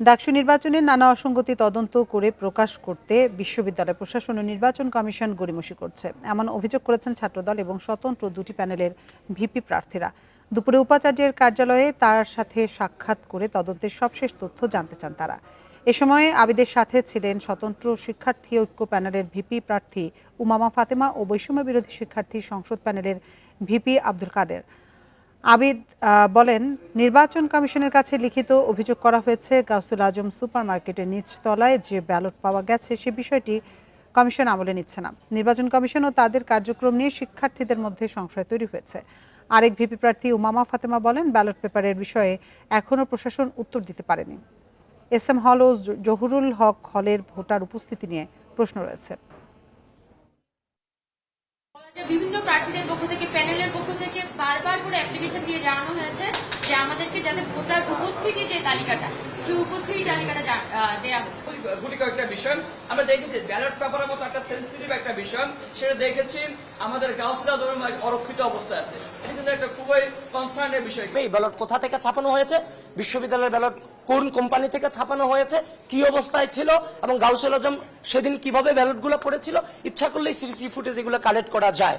ডাকসু নির্বাচনের নানা অসঙ্গতি তদন্ত করে প্রকাশ করতে বিশ্ববিদ্যালয় প্রশাসন ও নির্বাচন কমিশন গড়িমসি করছে। এমন অভিযোগ করেছেন ছাত্রদল এবং স্বতন্ত্র দুটি প্যানেলের ভিপি প্রার্থীরা। দুপুরে উপাচার্যের কার্যালয়ে তার সাথে সাক্ষাৎ করে তদন্তের সবশেষ তথ্য জানতে চান তারা। এ সময় আবিদের সাথে ছিলেন স্বতন্ত্র শিক্ষার্থী ঐক্য প্যানেলের ভিপি প্রার্থী উমামা ফাতেমা ও বৈষম্য বিরোধী শিক্ষার্থী সংসদ প্যানেলের ভিপি আব্দুল কাদের। আবিদ বলেন, নির্বাচন কমিশনের কাছে লিখিত অভিযোগ করা হয়েছে, গাউসুল আজম সুপারমার্কেটের নিচতলায় যে ব্যালট পাওয়া গেছে সে বিষয়টি কমিশন আমলে নিচ্ছে না। নির্বাচন কমিশন ও তাদের কার্যক্রম নিয়ে শিক্ষার্থীদের মধ্যে সংশয় তৈরি হয়েছে। আরেক ভিপি প্রার্থী উমামা ফাতেমা বলেন, ব্যালট পেপারের বিষয়ে এখনও প্রশাসন উত্তর দিতে পারেনি। এস এম হল ও জহুরুল হক হলের ভোটার উপস্থিতি নিয়ে প্রশ্ন রয়েছে। বিভিন্ন প্রার্থীদের পক্ষ থেকে প্যানেলের অ্যাপ্লিকেশন দিয়ে জানানো হয়েছে যে আমাদেরকে যাতে ভোটার উপস্থিতি যে তালিকাটা সেই উপস্থিতি তালিকাটা জা- আহ, দেয়া গুটি কয়েকটা বিষয়। আমরা দেখেছি ব্যালট পেপারের মতো একটা সেন্সিটিভ একটা বিষয়। সেটা দেখেছি আমাদের গাউসলা জমির অরক্ষিত অবস্থায় আছে। এটা কিন্তু একটা খুবই কনসার্নের বিষয়। এই ব্যালট কোথা থেকে ছাপানো হয়েছে? বিশ্ববিদ্যালয়ের ব্যালট কোন কোম্পানি থেকে ছাপানো হয়েছে? কি অবস্থায় ছিল? এবং গাউসুল আজম সেদিন কীভাবে ব্যালটগুলো পড়েছিল? ইচ্ছা করলেই সিসি ফুটেজ এগুলো কালেক্ট করা যায়।